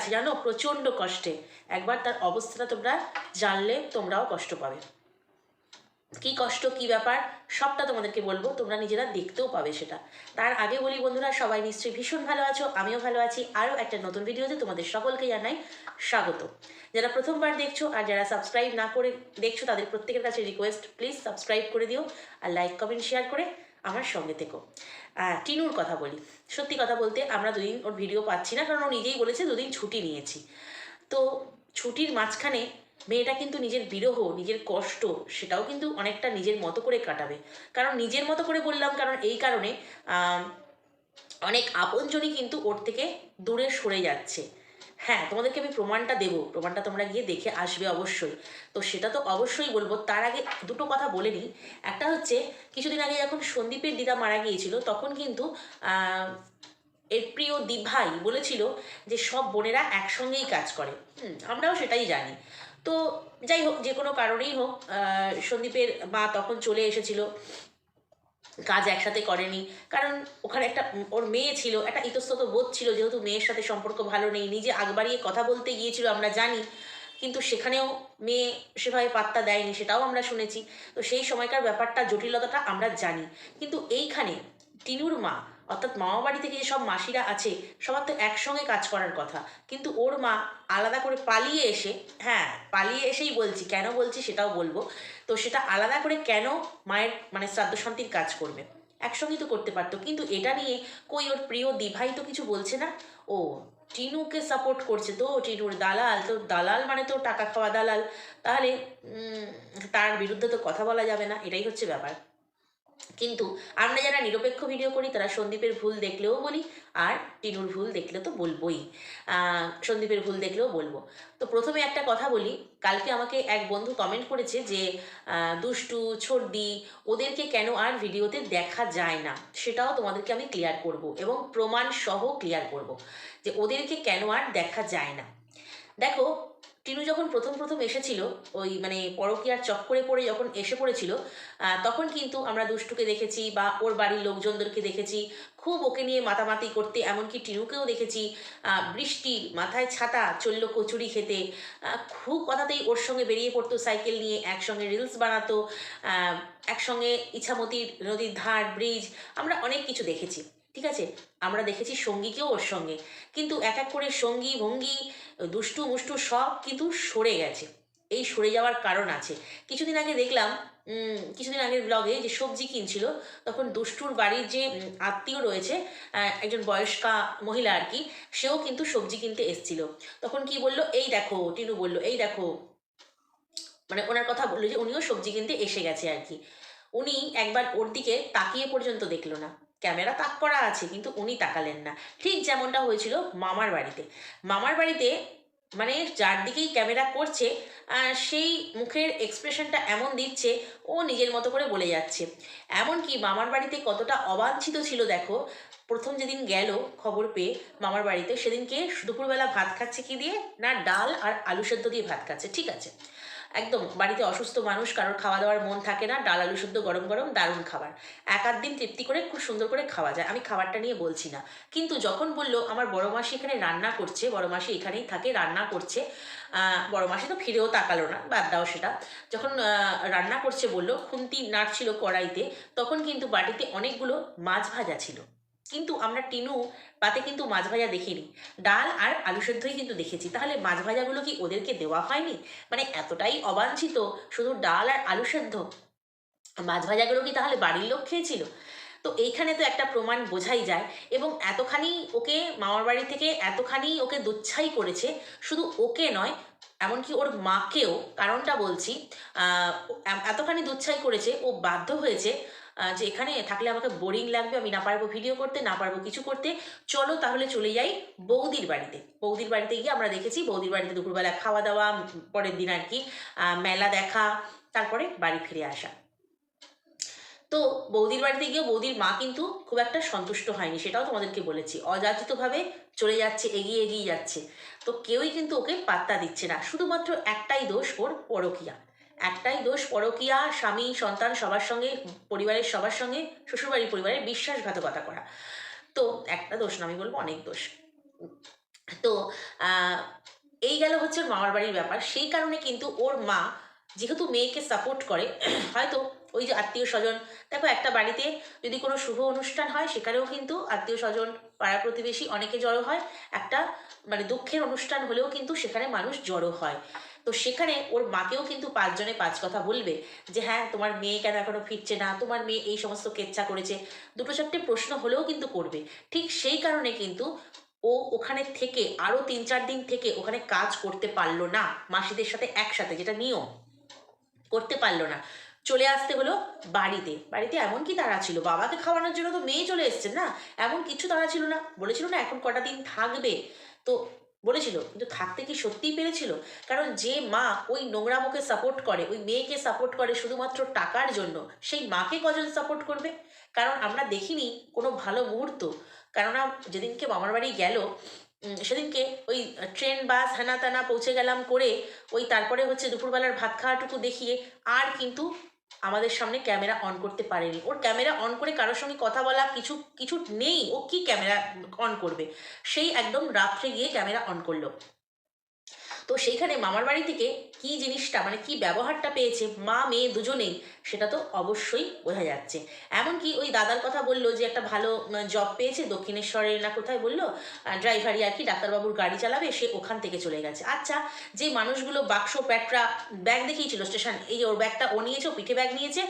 আছে, জানো? প্রচণ্ড কষ্টে। একবার তার অবস্থাটা তোমরা জানলে, তোমরাও কষ্ট পাবে। কি কষ্ট, কি ব্যাপার, সবটা তোমাদেরকে বলব, তোমরা নিজেরা দেখতেও পাবে সেটা। তার আগে বলি বন্ধুরা, সবাই নিশ্চয়ই ভীষণ ভালো আছো, আমিও ভালো আছি। আরও একটা নতুন ভিডিওতে তোমাদের সকলকে জানাই স্বাগত। যারা প্রথমবার দেখছ আর যারা সাবস্ক্রাইব না করে দেখছ, তাদের প্রত্যেকের কাছে রিকোয়েস্ট প্লিজ সাবস্ক্রাইব করে দিও আর লাইক কমেন্ট শেয়ার করে আমার সঙ্গে থেকো। টিনুর কথা বলি। সত্যি কথা বলতে আমরা দুদিন ওর ভিডিও পাচ্ছি না, কারণ ও নিজেই বলেছে দুদিন ছুটি নিয়েছি। তো ছুটির মাঝখানে মেয়েটা কিন্তু নিজের বিরহ, নিজের কষ্ট, সেটাও কিন্তু অনেকটা নিজের মতো করে কাটাবে। কারণ নিজের মতো করে বললাম কারণ এই কারণে অনেক আপনজনই কিন্তু ওর থেকে দূরে সরে যাচ্ছে। হ্যাঁ তোমাদেরকে আমি প্রমাণটা দেবো। প্রমাণটা তোমরা গিয়ে দেখে আসবে অবশ্যই। তো সেটা তো অবশ্যই বলব। তার আগে দুটো কথা বলে নিই। একটা হচ্ছে কিছুদিন আগে যখন সন্দীপের দিদা মারা গিয়েছিল তখন কিন্তু এর প্রিয় দিভাই বলেছিল যে সব বোনেরা একসঙ্গেই কাজ করে। হুম, আমরাও সেটাই জানি। তো যাই হোক যে কোনো কারণেই হোক সন্দীপের মা তখন চলে এসেছিল। কাজ একসাথে করেনি। কারণ ওখানে একটা ওর মেয়ে ছিল, একটা ইতস্তত বোধ ছিল যেহেতু মেয়ের সাথে সম্পর্ক ভালো নেই। নিজে আগ বাড়িয়ে কথা বলতে গিয়েছিল, আমরা জানি। কিন্তু সেখানেও মেয়ে সেভাবে পাত্তা দেয়নি, সেটাও আমরা শুনেছি। তো সেই সময়কার ব্যাপারটা, জটিলতাটা আমরা জানি। কিন্তু এইখানে টিনুর মা অর্থাৎ মামা বাড়ি থেকে যেসব মাসিরা আছে, সবার তো একসঙ্গে কাজ করার কথা। কিন্তু ওর মা আলাদা করে পালিয়ে এসে হ্যাঁ পালিয়ে এসেই বলছি, কেন বলছি সেটাও বলব। তো সেটা আলাদা করে কেন মায়ের মানে শ্রাদ্ধ শান্তির কাজ করবে? একসঙ্গেই তো করতে পারতো। কিন্তু এটা নিয়ে কই ওর প্রিয় দিভাই তো কিছু বলছে না? ও, টিনুকে সাপোর্ট করছে তো, টিনুর দালাল, তো দালাল মানে তো টাকা খাওয়া দালাল। তাহলে তার বিরুদ্ধে তো কথা বলা যাবে না, এটাই হচ্ছে ব্যাপার। কিন্তু আমরা যারা নিরপেক্ষ ভিডিও করি, তারা সন্দীপের ভুল দেখলেও বলি আর টিনুর ভুল দেখলে তো বলবোই। সন্দীপের ভুল দেখলেও বলব। তো প্রথমে একটা কথা বলি, কালকে আমাকে এক বন্ধু কমেন্ট করেছে যে দুষ্টু ছর্দি ওদেরকে কেন আর ভিডিওতে দেখা যায় না? সেটাও তোমাদেরকে আমি ক্লিয়ার করব এবং প্রমাণ সহ ক্লিয়ার করব যে ওদেরকে কেন আর দেখা যায় না। দেখো টিনু যখন প্রথম প্রথম এসেছিল, ওই মানে পরকীয়ার চক্করে পড়ে যখন এসে পড়েছিল তখন কিন্তু আমরা দুষ্টুকে দেখেছি বা ওর বাড়ির লোকজনদেরকে দেখেছি, খুব ওকে নিয়ে মাতামাতি করতে, এমনকি টিনুকেও দেখেছি বৃষ্টি, মাথায় ছাতা, চলল কচুরি খেতে খুব কথাতেই ওর সঙ্গে বেরিয়ে পড়তো সাইকেল নিয়ে, একসঙ্গে রিলস বানাতো একসঙ্গে ইছামতির নদীর ধার, ব্রিজ, আমরা অনেক কিছু দেখেছি। ঠিক আছে? আমরা দেখেছি সঙ্গীকেও ওর সঙ্গে। কিন্তু এক এক করে সঙ্গী, ভঙ্গি, দুষ্টু, মুষ্টু সব কিন্তু সরে গেছে। এই সরে যাওয়ার কারণ আছে। কিছুদিন আগে দেখলাম কিছুদিন আগের ব্লগে যে সবজি কিনছিল, তখন দুষ্টুর বাড়ির যে আত্মীয় রয়েছে একজন বয়স্কা মহিলা আর কি, সেও কিন্তু সবজি কিনতে এসছিল। তখন কি বলল, এই দেখো, টিনু বলল, এই দেখো। মানে ওনার কথা বলল যে উনিও সবজি কিনতে এসে গেছে আর কি। উনি একবার ওর দিকে তাকিয়ে পর্যন্ত দেখল না। ক্যামেরা তাক করা আছে, কিন্তু উনি তাকালেন না। ঠিক যেমনটা হয়েছিল মামার বাড়িতে। মামার বাড়িতে মানে যার দিকেই ক্যামেরা করছে সেই মুখের এক্সপ্রেশনটা এমন দিচ্ছে, ও নিজের মতো করে বলে যাচ্ছে। এমনকি মামার বাড়িতে কতটা অবাঞ্ছিত ছিল, দেখো। প্রথম যেদিন গেল খবর পেয়ে মামার বাড়িতে, সেদিনকে দুপুরবেলা ভাত খাচ্ছে কি দিয়ে? না, ডাল আর আলু সেদ্ধ দিয়ে ভাত খাচ্ছে, ঠিক আছে। একদম, বাড়িতে অসুস্থ মানুষ, কারোর খাওয়া দাওয়ার মন থাকে না, ডাল, আলু সেদ্ধ, গরম গরম, দারুণ খাবার। এক আধ দিন তৃপ্তি করে, খুব সুন্দর করে খাওয়া যায়। আমি খাবারটা নিয়ে বলছি না। কিন্তু যখন বলল, আমার বড় মাসি এখানে রান্না করছে, বড় মাসি এখানেই থাকে, রান্না করছে বড় মাসি তো ফিরেও তাকালো না, বাদ দাও সেটা। যখন রান্না করছে বলল, খুন্তি নাড়ছিল কড়াইতে, তখন কিন্তু বাটিতে অনেকগুলো মাছ ভাজা ছিল। কিন্তু আমরা টিনু পাতে কিন্তু মাছ ভাজা দেখিনি। ডাল আর আলু সেদ্ধই কিন্তু দেখেছি। তাহলে মাছ ভাজাগুলো কি ওদেরকে দেওয়া হয়নি? মানে এতটাই অবাঞ্ছিত শুধু ডাল আর আলু সেদ্ধ? মাছ ভাজাগুলো কি তাহলে বাড়ির লোক খেয়েছিল? তো এইখানে তো একটা প্রমাণ বোঝাই যায় এবং এতখানি ওকে মামার বাড়ি থেকে এতখানি ওকে দুচ্ছাই করেছে। শুধু ওকে নয়, এমনকি ওর মাকেও। কারণটা বলছি এতখানি দুচ্ছাই করেছে, ও বাধ্য হয়েছে যে এখানে থাকলে আমাকে বোরিং লাগবে, আমি না পারব ভিডিও করতে, না পারব কিছু করতে। চলো তাহলে চলে যাই বৌদির বাড়িতে। বৌদির বাড়িতে গিয়ে আমরা দেখেছি, বৌদির বাড়িতে দুপুরবেলা খাওয়া দাওয়া পরের দিন আর কি মেলা দেখা, তারপরে বাড়ি ফিরে আসা। তো বৌদির বাড়িতে গিয়ে বৌদির মা কিন্তু খুব একটা সন্তুষ্ট হয়নি, সেটাও তোমাদেরকে বলেছি। অযাচিতভাবে চলে যাচ্ছে, এগিয়ে এগিয়ে যাচ্ছে। তো কেউই কিন্তু ওকে পাত্তা দিচ্ছে না, শুধুমাত্র একটাই দোষ ওর পরকিয়া। একটাই দোষ পরকিয়া, স্বামী, সন্তান সবার সঙ্গে, পরিবারের সবার সঙ্গে, শ্বশুরবাড়ির পরিবারের বিশ্বাসঘাতকতা করা। তো একটা দোষ না, আমি বলব অনেক দোষ। তো এই গেল হচ্ছে মামার বাড়ির ব্যাপার। সেই কারণে কিন্তু ওর মা যেহেতু মেয়েকে সাপোর্ট করে, হয়তো ওই যে আত্মীয় স্বজন, দেখো একটা বাড়িতে যদি কোনো শুভ অনুষ্ঠান হয়, সেখানেও কিন্তু আত্মীয় স্বজন, পাড়া প্রতিবেশী অনেকে জড়ো হয়। একটা মানে দুঃখের অনুষ্ঠান হলেও কিন্তু সেখানে মানুষ জড়ো হয়। তো সেখানে ওর মাকেও কিন্তু পাঁচজনে পাঁচ কথা বলবে যে হ্যাঁ তোমার মেয়ে কেন এখনও ফিরছে না? তোমার মেয়ে এই সমস্ত কেচ্ছা করেছে। দুটো চারটে প্রশ্ন হলেও কিন্তু করবে। ঠিক সেই কারণে কিন্তু ও ওখানে থেকে আরও তিন চার দিন থেকে ওখানে কাজ করতে পারল না, মাসিদের সাথে একসাথে, যেটা নিয়ম। করতে পারল না। চলে আসতে হলো বাড়িতে। বাড়িতে এমন কি তারা ছিল? বাবাকে খাওয়ানোর জন্য তো মেয়ে চলে এসছে না? এমন কিছু তারা ছিল না? বলেছিল না, এখন কটা দিন থাকবে? তো বলেছিল, কিন্তু থাকতে কি সত্যিই পেরেছিল? কারণ যে মা ওই নোংরামোকে সাপোর্ট করে, ওই মেয়েকে সাপোর্ট করে শুধুমাত্র টাকার জন্য, সেই মাকে কজন সাপোর্ট করবে? কারণ আমরা দেখিনি কোনো ভালো মুহূর্ত। কেননা যেদিনকে মামার বাড়ি গেল সেদিনকে ওই ট্রেন, বাস হেনা তেনা পৌঁছে গেলাম করে ওই তারপরে হচ্ছে দুপুরবেলার ভাত খাওয়াটুকু দেখিয়ে আর কিন্তু আমাদের সামনে ক্যামেরা অন করতে পারেনি। ওর ক্যামেরা অন করে কারোর সঙ্গে কথা বলা কিছু কিছু নেই। ও কি ক্যামেরা অন করবে? সেই একদম রাত্রে গিয়ে ক্যামেরা অন করল। তো সেইখানে মামার বাড়ি থেকে কি জিনিসটা মানে কি ব্যবহারটা পেয়েছে মা, মেয়ে দুজনেই, সেটা তো অবশ্যই বোঝা যাচ্ছে। এমনকি ওই দাদার কথা বলল যে একটা ভালো জব পেয়েছে দক্ষিণেশ্বরের না কোথায় বলল ড্রাইভারই আর কি, ডাক্তারবাবুর গাড়ি চালাবে, সে ওখান থেকে চলে গেছে। আচ্ছা যে মানুষগুলো বাক্স, প্যাটরা ব্যাগ দেখিয়েছিল স্টেশন এই যে ওর ব্যাগটা ও নিয়েছে, ও পিঠে ব্যাগ নিয়েছে,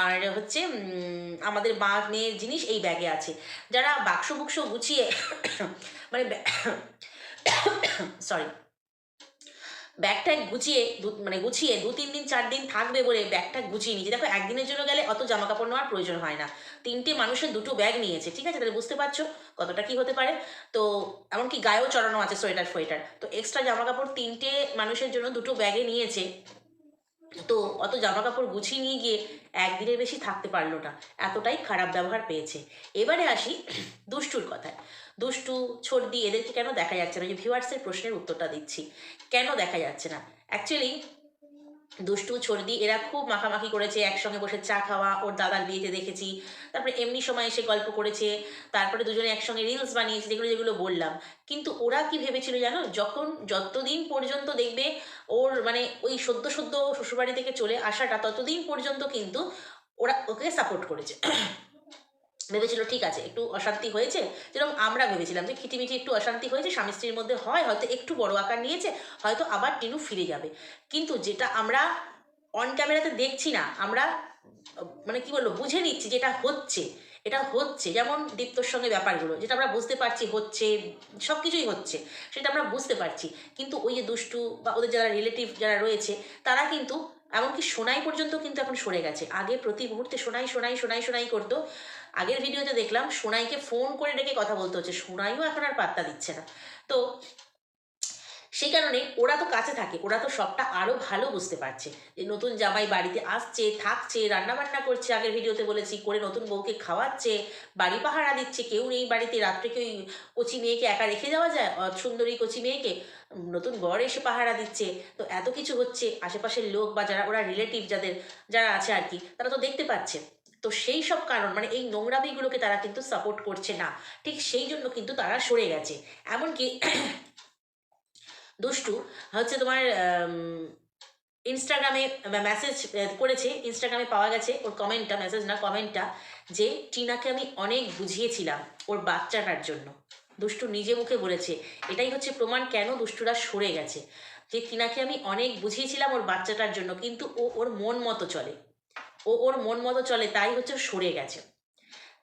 আর হচ্ছে আমাদের মা, মেয়ের জিনিস এই ব্যাগে আছে। যারা বাক্স বুক্স গুছিয়ে মানে সরি ব্যাগটা গুছিয়ে দু- মানে গুছিয়ে দু, তিন দিন, চার দিন থাকবে বলে ব্যাগটা গুছিয়ে নিয়েছে। দেখো, একদিনের জন্য গেলে অত জামা কাপড় নেওয়ার প্রয়োজন হয় না। তিনটে মানুষের দুটো ব্যাগ নিয়েছে, ঠিক আছে? তাহলে বুঝতে পারছ কতটা কি হতে পারে? তো, এমনকি গায়েও চড়ানো আছে সোয়েটার ফোয়েটার তো এক্সট্রা জামা কাপড় তিনটে মানুষের জন্য দুটো ব্যাগে নিয়েছে। তো অত জামা কাপড় গুছিয়ে নিয়ে গিয়ে একদিনের বেশি থাকতে পারল না। এতটাই খারাপ ব্যবহার পেয়েছে। এবারে আসি দুষ্টুর কথায়। দুষ্টু, ছর্দি এদেরকে কেন দেখা যাচ্ছে না? যে ভিউয়ার্সের প্রশ্নের উত্তরটা দিচ্ছি। কেন দেখা যাচ্ছে না? অ্যাকচুয়ালি দুষ্টু ছর্দি এরা খুব মাখামাখি করেছে, একসঙ্গে বসে চা খাওয়া, ওর দাদার বিয়েতে দেখেছি। তারপরে এমনি সময় এসে গল্প করেছে, তারপরে দুজনে একসঙ্গে রিলস বানিয়েছে, যেগুলো যেগুলো বললাম। কিন্তু ওরা কি ভেবেছিল জানো? যখন, যতদিন পর্যন্ত দেখবে ওর মানে ওই সদ্য সদ্য শ্বশুরবাড়ি থেকে চলে আসাটা, ততদিন পর্যন্ত কিন্তু ওরা ওকে সাপোর্ট করেছে। ভেবেছিল, ঠিক আছে, একটু অশান্তি হয়েছে। যেরকম আমরা ভেবেছিলাম যে খিটিমিটি একটু অশান্তি হয়েছে, স্বামী স্ত্রীর মধ্যে হয়, হয়তো একটু বড় আকার নিয়েছে, হয়তো আবার টিনু ফিরে যাবে। কিন্তু যেটা আমরা অন ক্যামেরাতে দেখছি না, আমরা মানে কি বলব, বুঝে নিচ্ছি যেটা হচ্ছে, এটা হচ্ছে, যেমন দীপ্তর সঙ্গে ব্যাপারগুলো, যেটা আমরা বুঝতে পারছি হচ্ছে সব কিছুই হচ্ছে, সেটা আমরা বুঝতে পারছি। কিন্তু ওই যে দুষ্টু বা ওদের যারা রিলেটিভ যারা রয়েছে, তারা কিন্তু এমনকি সোনাই পর্যন্ত কিন্তু এখন সরে গেছে। আগে প্রতি মুহূর্তে সোনাই সোনাই সোনাই সোনাই করতো। আগের ভিডিওতে দেখলাম সোনাইকে ফোন করে ডেকে কথা বলতে হচ্ছে। সোনাইও এখন আর পাত্তা দিচ্ছে না। তো সেই কারণে ওরা তো কাছে থাকে, ওরা তো সবটা আরও ভালো বুঝতে পারছে। যে নতুন জামাই বাড়িতে আসছে, থাকছে রান্না বান্না করছে, আগের ভিডিওতে বলেছি, করে নতুন বউকে খাওয়াচ্ছে, বাড়ি পাহারা দিচ্ছে, কেউ নেই বাড়িতে, রাত্রে কেউ কচি মেয়েকে একা রেখে যাওয়া যায় সুন্দরী কচি মেয়েকে। নতুন বর এসে পাহারা দিচ্ছে। তো এত কিছু হচ্ছে। আশেপাশের লোক বা যারা, ওরা রিলেটিভ যাদের, যারা আছে আর কি, তারা তো দেখতে পাচ্ছে। তো সেই সব কারণ মানে এই নোংরামিগুলোকে তারা কিন্তু সাপোর্ট করছে না। ঠিক সেই জন্য কিন্তু তারা সরে গেছে। এমনকি দুষ্টু হচ্ছে তোমার ইনস্টাগ্রামে মেসেজ করেছে। ইনস্টাগ্রামে পাওয়া গেছে ওর কমেন্টটা মেসেজ না কমেন্টটা যে টিনাকে আমি অনেক বুঝিয়েছিলাম ওর বাচ্চাটার জন্য। দুষ্টু নিজে মুখে বলেছে, এটাই হচ্ছে প্রমাণ কেন দুষ্টুরা সরে গেছে? যে টিনাকে আমি অনেক বুঝিয়েছিলাম ওর বাচ্চাটার জন্য, কিন্তু ও ওর মন মতো চলে। ও ওর মন মতো চলে, তাই হচ্ছে সরে গেছে।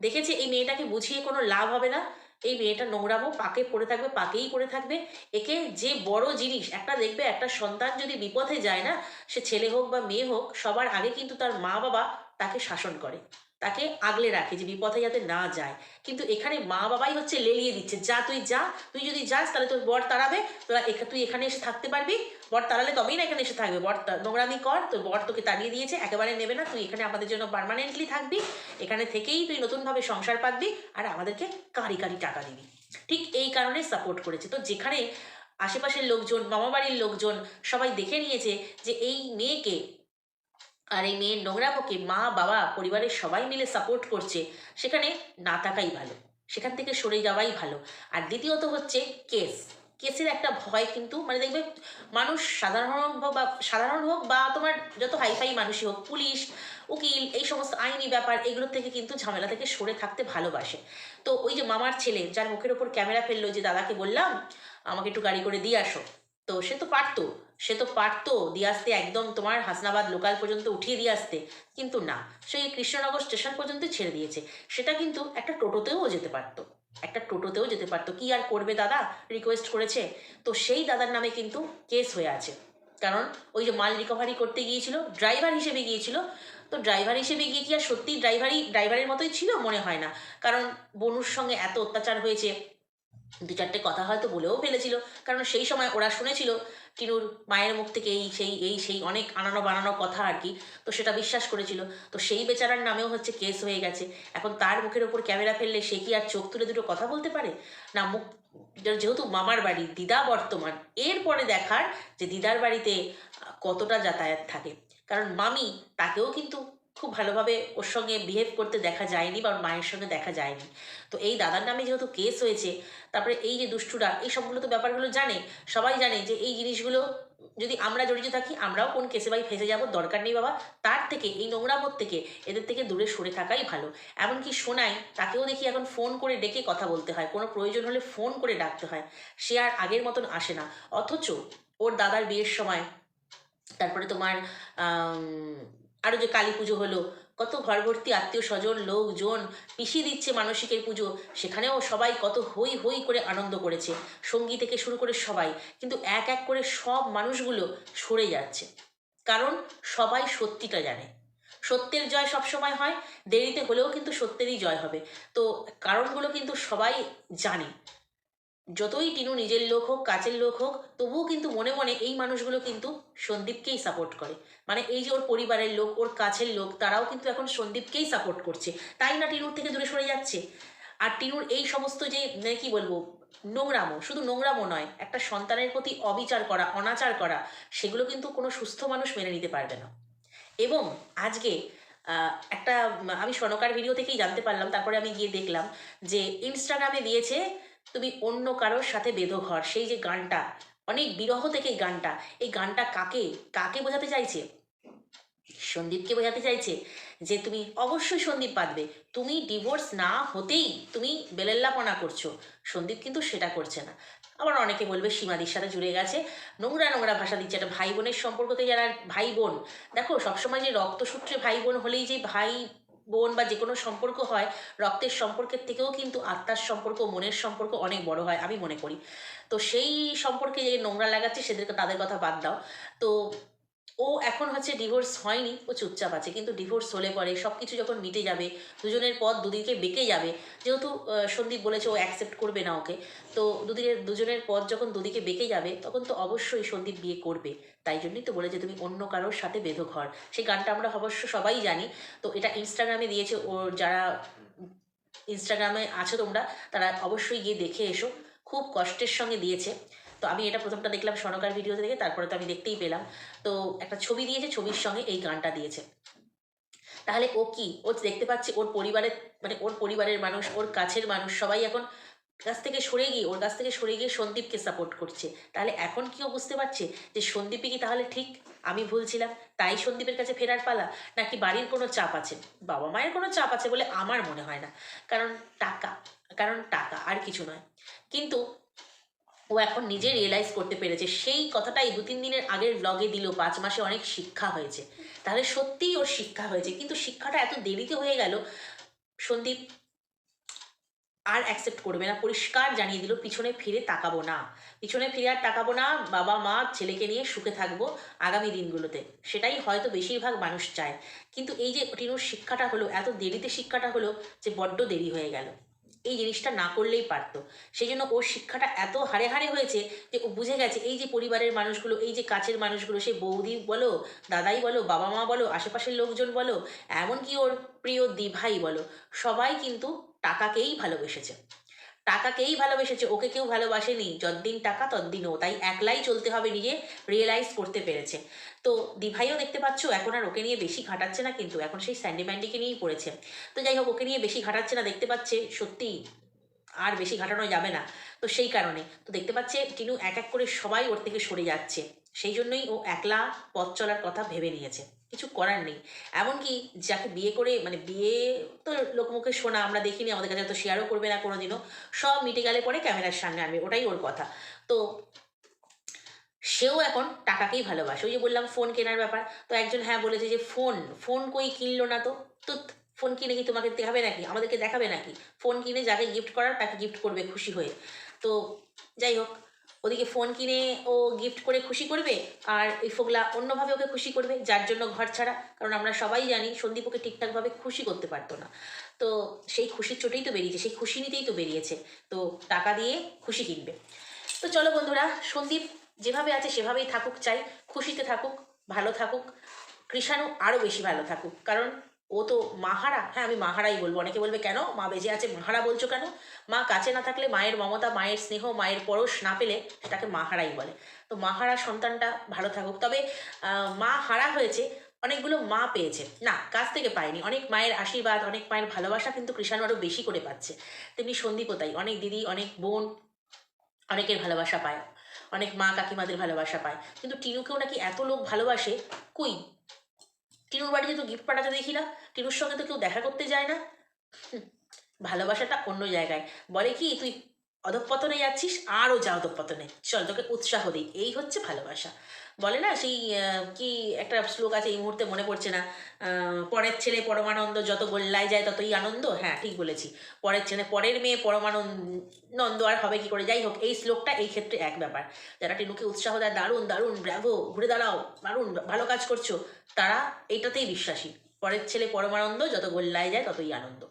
দেখেছে এই মেয়েটাকে বুঝিয়ে কোনো লাভ হবে না। এই মেয়েটা নোংরামো, পাকে পড়ে থাকবে, পাকেই পড়ে থাকবে। একে যে বড় জিনিস, একটা দেখবে, একটা সন্তান যদি বিপথে যায় না, সে ছেলে হোক বা মেয়ে হোক, সবার আগে কিন্তু তার মা বাবা তাকে শাসন করে। তাকে আগলে রাখে যে বিপথে যাতে না যায়। কিন্তু এখানে মা বাবাই হচ্ছে লেলিয়ে দিচ্ছে, যা, তুই যা, তুই যদি যাস তাহলে তোর বর তাড়াবে, তোরা তুই এখানে এসে থাকতে পারবি, বর তাড়ালে তবেই না এখানে এসে থাকবে, বর নোংরামি কর, তোর বর তোকে তাড়িয়ে দিয়েছে, একেবারে নেবে না, তুই এখানে আমাদের জন্য পার্মানেন্টলি থাকবি, এখানে থেকেই তুই নতুনভাবে সংসার পাতবি আর আমাদেরকে কারি কারি টাকা দিবি। ঠিক এই কারণে সাপোর্ট করেছে। তো যেখানে আশেপাশের লোকজন, মামাবাড়ির লোকজন সবাই দেখে নিয়েছে যে এই মেয়েকে আর এই মেয়ের নোংরামোকে মা, বাবা, পরিবারের সবাই মিলে সাপোর্ট করছে। সেখানে না থাকাই ভালো। সেখান থেকে সরে যাওয়াই ভালো। আর দ্বিতীয়ত হচ্ছে কেস কেসের একটা ভয় কিন্তু মানে দেখবে মানুষ সাধারণ হোক বা, সাধারণ হোক বা তোমার যত হাইফাই মানুষই হোক, পুলিশ, উকিল, এই সমস্ত আইনি ব্যাপার, এগুলোর থেকে কিন্তু ঝামেলা থেকে সরে থাকতে ভালোবাসে। তো ওই যে মামার ছেলে, যার মুখের ওপর ক্যামেরা ফেলল যে, দাদাকে বললাম, আমাকে একটু গাড়ি করে দিয়ে আসো। তো সে তো পারতো। সে তো পারতো দিয়ে আসতে, একদম তোমার হাসনাবাদ লোকাল পর্যন্ত উঠিয়ে দিয়ে আসতে। কিন্তু না, সে এই কৃষ্ণনগর স্টেশন পর্যন্ত ছেড়ে দিয়েছে। সেটা কিন্তু একটা টোটোতেও যেতে পারতো। একটা টোটোতেও যেতে পারতো। কি আর করবে দাদা? রিকোয়েস্ট করেছে। তো সেই দাদার নামে কিন্তু কেস হয়ে আছে। কারণ ওই যে মাল রিকভারি করতে গিয়েছিল ড্রাইভার হিসেবে গিয়েছিল। তো ড্রাইভার হিসেবে গিয়ে কি আর সত্যি ড্রাইভারই ড্রাইভারের মতোই ছিল? মনে হয় না। কারণ বনুর সঙ্গে এত অত্যাচার হয়েছে। দু চারটে কথা হয়তো বলেও ফেলেছিল। কারণ সেই সময় ওরা শুনেছিল টিনুর মায়ের মুখ থেকে এই সেই এই সেই অনেক আনানো বানানো কথা আর কি। তো সেটা বিশ্বাস করেছিল। তো সেই বেচারার নামেও হচ্ছে কেস হয়ে গেছে। এখন তার মুখের ওপর ক্যামেরা ফেললে সে কি আর চোখ তুলে দুটো কথা বলতে পারে? না, মুখ, যেহেতু মামার বাড়ি, দিদা বর্তমান। এরপরে দেখার যে দিদার বাড়িতে কতটা যাতায়াত থাকে। কারণ মামি তাকেও কিন্তু খুব ভালোভাবে ওর সঙ্গে বিহেভ করতে দেখা যায়নি বা ওর মায়ের সঙ্গে দেখা যায়নি। তো এই দাদার নামে যেহেতু কেস হয়েছে, তারপরে এই যে দুষ্টুরা, এই সবগুলো তো ব্যাপারগুলো জানে, সবাই জানে যে এই জিনিসগুলো যদি আমরা জড়িত থাকি, আমরাও কোন কেসে ভাই ফেসে যাব, দরকার নেই বাবা। তার থেকে, এই নোংরা নোংরামোর থেকে এদের থেকে দূরে সরে থাকাই ভালো। এমনকি শোনায় তাকেও দেখি এখন ফোন করে ডেকে কথা বলতে হয়। কোনো প্রয়োজন হলে ফোন করে ডাকতে হয়। সে আর আগের মতন আসে না। অথচ ওর দাদার বিয়ের সময়, তারপরে তোমার আম, আরও যে কালী পুজো হলো কত ঘর ভর্তি আত্মীয় স্বজন লোকজন পিষিয়ে দিচ্ছে মানসিকের পুজো সেখানেও সবাই কত হই হই করে আনন্দ করেছে সঙ্গী থেকে শুরু করে সবাই কিন্তু এক এক করে সব মানুষগুলো সরে যাচ্ছে। কারণ সবাই সত্যিটা জানে। সত্যের জয় সবসময় হয় দেরিতে হলেও কিন্তু সত্যেরই জয় হবে। তো কারণগুলো কিন্তু সবাই জানে। যতই টিনু নিজের লোক হোক, কাছের লোক হোক, তবুও কিন্তু মনে মনে এই মানুষগুলো কিন্তু সন্দীপকেই সাপোর্ট করে। মানে এই যে ওর পরিবারের লোক, ওর কাছের লোক, তারাও কিন্তু এখন সন্দীপকেই সাপোর্ট করছে। তাই না টিনুর থেকে দূরে সরে যাচ্ছে? আর টিনুর এই সমস্ত যে মানে কি বলব, নোংরামো, শুধু নোংরামো নয়, একটা সন্তানের প্রতি অবিচার করা, অনাচার করা, সেগুলো কিন্তু কোনো সুস্থ মানুষ মেনে নিতে পারবে না। এবং আজকে একটা, আমি সনকার ভিডিও থেকেই জানতে পারলাম, তারপরে আমি গিয়ে দেখলাম যে ইনস্টাগ্রামে দিয়েছে তুমি অন্য কারোর সাথে বেঁধো ঘর সেই যে গানটা, অনেক বিরহ থেকে এই গানটা এই গানটা কাকে কাকে বোঝাতে চাইছে? সন্দীপকে বোঝাতে চাইছে যে তুমি অবশ্যই সন্দীপ বাঁধবে। তুমি ডিভোর্স না হতেই তুমি বেলেল্লাপনা করছ। সন্দীপ কিন্তু সেটা করছে না। আবার অনেকে বলবে সীমাদির সাথে জুড়ে গেছে। নোংরা নোংরা ভাষা দিচ্ছে। একটা ভাই বোনের সম্পর্কতে যারা ভাই বোন, দেখো সবসময় যে রক্তসূত্রে ভাই বোন হলেই যে ভাই বোন বা যে কোনো সম্পর্ক হয়, রক্তের সম্পর্কের থেকেও কিন্তু আত্মার সম্পর্ক, মনের সম্পর্ক অনেক বড় হয় আমি মনে করি। তো সেই সম্পর্কে যে নোংরা লাগাচ্ছে সেদেরকে তাদের কথা বাদ দাও। তো ও এখন হচ্ছে ডিভোর্স হয়নি, ও চুপচাপ আছে। কিন্তু ডিভোর্স হলে পরে সব কিছু যখন মিটে যাবে, দুজনের পথ দুদিকে বেঁকে যাবে, যেহেতু সন্দীপ বলেছে ও অ্যাকসেপ্ট করবে না ওকে, তো দুদিনের, দুজনের পথ যখন দুদিকে বেঁকে যাবে, তখন তো অবশ্যই সন্দীপ বিয়ে করবে। তাই জন্যই তো বলেছে তুমি অন্য কারোর সাথে বেঁধো ঘর। সেই গানটা আমরা অবশ্য সবাই জানি। তো এটা ইনস্টাগ্রামে দিয়েছে ওর যারা ইনস্টাগ্রামে আছো তোমরা, তারা অবশ্যই গিয়ে দেখে এসো। খুব কষ্টের সঙ্গে দিয়েছে। তো আমি এটা প্রথমটা দেখলাম সনকার ভিডিও থেকে তারপরে তো আমি দেখতেই পেলাম। তো একটা ছবি দিয়েছে, ছবির সঙ্গে এই গানটা দিয়েছে। তাহলে ও কি? ও দেখতে পাচ্ছে ওর পরিবারের মানে ওর পরিবারের মানুষ, ওর কাছের মানুষ, সবাই এখন কাছ থেকে সরে গিয়ে, ওর কাছ থেকে সরে গিয়ে সন্দীপকে সাপোর্ট করছে। তাহলে এখন কি ও বুঝতে পারছে যে সন্দীপই কি তাহলে ঠিক? আমি ভুলছিলাম। তাই সন্দীপের কাছে ফেরার পালা? নাকি বাড়ির কোনো চাপ আছে? বাবা মায়ের কোনো চাপ আছে বলে আমার মনে হয় না। কারণ টাকা কারণ টাকা আর কিছু নয়। কিন্তু ও এখন নিজে রিয়েলাইজ করতে পেরেছে। সেই কথাটাই দু তিন দিনের আগের ব্লগে দিল, পাঁচ মাসে অনেক শিক্ষা হয়েছে। তাহলে সত্যিই ওর শিক্ষা হয়েছে। কিন্তু শিক্ষাটা এত দেরিতে হয়ে গেল, সন্দীপ আর অ্যাকসেপ্ট করবে না। পরিষ্কার জানিয়ে দিল, পিছনে ফিরে তাকাবো না। পিছনে ফিরে আর তাকাবো না, বাবা, মা, ছেলেকে নিয়ে সুখে থাকব আগামী দিনগুলোতে। সেটাই হয়তো বেশিরভাগ মানুষ চায়। কিন্তু এই যে টিনুর শিক্ষাটা হলো, এত দেরিতে শিক্ষাটা হলো যে বড্ড দেরি হয়ে গেল। এই জিনিসটা না করলেই পারতো। সেই জন্য ওর শিক্ষাটা এত হারে হারে হয়েছে যে ও বুঝে গেছে, এই যে পরিবারের মানুষগুলো, এই যে কাছের মানুষগুলো, সে বৌদি বলো, দাদাই বলো, বাবা মা বলো, আশেপাশের লোকজন বলো, এমনকি ওর প্রিয় দিভাই বলো, সবাই কিন্তু টাকাকেই ভালোবেসেছে। টাকাকেই ভালোবেসেছে, ওকে কেউ ভালোবাসেনি। যতদিন টাকা, ততদিন ও। তাই একলাই চলতে হবে নিজে রিয়েলাইজ করতে পেরেছে। তো দিভাইও দেখতে পাচ্ছ, এখন আর ওকে নিয়ে বেশি ঘাটাচ্ছে না কিন্তু, এখন সেই স্যান্ডি ম্যান্ডিকে নিয়েই পড়েছে। তো যাই হোক, ওকে নিয়ে বেশি ঘাটাচ্ছে না, দেখতে পাচ্ছে, সত্যি আর বেশি ঘাটানো যাবে না। তো সেই কারণে। তো দেখতে পাচ্ছে, টিনু এক এক করে সবাই ওর থেকে সরে যাচ্ছে। সেই জন্যই ও একলা পথ চলার কথা ভেবে নিয়েছে। কিছু করার নেই। এমনকি যাকে বিয়ে করে মানে বিয়ে তো লোকমুখে শোনা, আমরা দেখিনি, আমাদের কাছে তো শেয়ারও করবে না কোনোদিনও। সব মিটে গেলে পরে ক্যামেরার সামনে আনবে, ওটাই ওর কথা। তো সেও এখন টাকাকেই ভালোবাসে। ওই যে বললাম ফোন কেনার ব্যাপার। তো একজন হ্যাঁ বলেছে যে ফোন ফোন কই কিনলো না তো? তো ফোন কিনে কি তোমাকে দেখাবে নাকি? আমাদেরকে দেখাবে নাকি? ফোন কিনে যাকে গিফট করার তাকে গিফট করবে খুশি হয়ে। তো যাই হোক ওদিকে ফোন কিনে ও গিফট করে খুশি করবে আর এই ফোগলা অন্যভাবে ওকে খুশি করবে, যার জন্য ঘর ছাড়া। কারণ আমরা সবাই জানি সন্দীপ ওকে ঠিকঠাকভাবে খুশি করতে পারতো না। তো সেই খুশির চোটেই তো বেরিয়েছে, সেই খুশি নিতেই তো বেরিয়েছে। তো টাকা দিয়ে খুশি কিনবে। তো চলো বন্ধুরা, সন্দীপ যেভাবে আছে সেভাবেই থাকুক, চাই। খুশিতে থাকুক, ভালো থাকুক, কৃষাণু আরও বেশি ভালো থাকুক। কারণ ও তো মাহারা। হ্যাঁ আমি মাহারাই বলব। অনেকে বলবে, কেন? মা বেঁচে আছে, মাহারা বলছো কেন? মা কাছে না থাকলে মায়ের মমতা, মায়ের স্নেহ, মায়ের পরশ না পেলে সেটাকে মাহারাই বলে। তো মাহারা সন্তানটা ভালো থাকুক। তবে মা হারা হয়েছে, অনেকগুলো মা পেয়েছে। না, কাছ থেকে পায়নি। অনেক মায়ের আশীর্বাদ, অনেক মায়ের ভালোবাসা কিন্তু কৃষাণ আরও বেশি করে পাচ্ছে। তেমনি সন্দীপও তাই। অনেক দিদি, অনেক বোন অনেকের ভালোবাসা পায়। অনেক মা কাকিমাদের ভালোবাসা পায়। কিন্তু টিনুকেও নাকি এত লোক ভালোবাসে? কই? টিনুর বাড়িতে তো গিফট পাঠাতে দেখি না টিনুর সঙ্গে তো কেউ দেখা করতে যায় না। ভালোবাসাটা অন্য জায়গায়। বলে কি, তুই অধঃপতনে যাচ্ছিস, আরও যা অধঃপতনে। চল, তোকে উৎসাহ দিই। এই হচ্ছে ভালোবাসা। বলে না, সেই কি একটা শ্লোক আছে, এই মুহূর্তে মনে পড়ছে না। পরের ছেলে পরমানন্দ যত গোল্লায় যায় ততই আনন্দ। হ্যাঁ ঠিক বলেছি। পরের ছেলে, পরের মেয়ে পরমানন্দ আর হবে কি করে? যাই হোক, এই শ্লোকটা এই ক্ষেত্রে এক ব্যাপার। যারা টিনুকে উৎসাহ দেয়, দারুণ দারুণ ব্র্যাভো ঘুরে দাঁড়াও, দারুণ, ভালো কাজ করছ, তারা এইটাতেই বিশ্বাসী। পরের ছেলে পরমানন্দ যত গোল্লায় যায় ততই আনন্দ।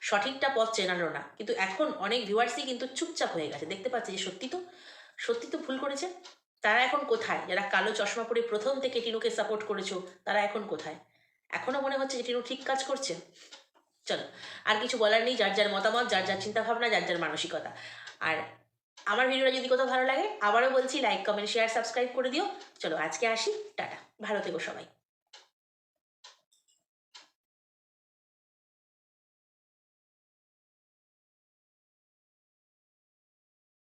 সঠিকটা পথ চেনালো না। কিন্তু এখন অনেক ভিউয়ার্সই কিন্তু চুপচাপ হয়ে গেছে। দেখতে পাচ্ছে যে সত্যি তো সত্যি তো ভুল করেছে। তারা এখন কোথায়? যারা কালো চশমা পরে প্রথম থেকে টিনুকে সাপোর্ট করেছ, তারা এখন কোথায়? এখনও মনে হচ্ছে যে টিনু ঠিক কাজ করছে? চলো, আর কিছু বলার নেই। যার যার মতামত, যার যার চিন্তাভাবনা, যার যার মানসিকতা। আর আমার ভিডিওটা যদি কোথাও ভালো লাগে, আবারও বলছি লাইক কমেন্ট শেয়ার সাবস্ক্রাইব করে দিও। চলো, আজকে আসি। টাটা। ভালো থেকো সবাই।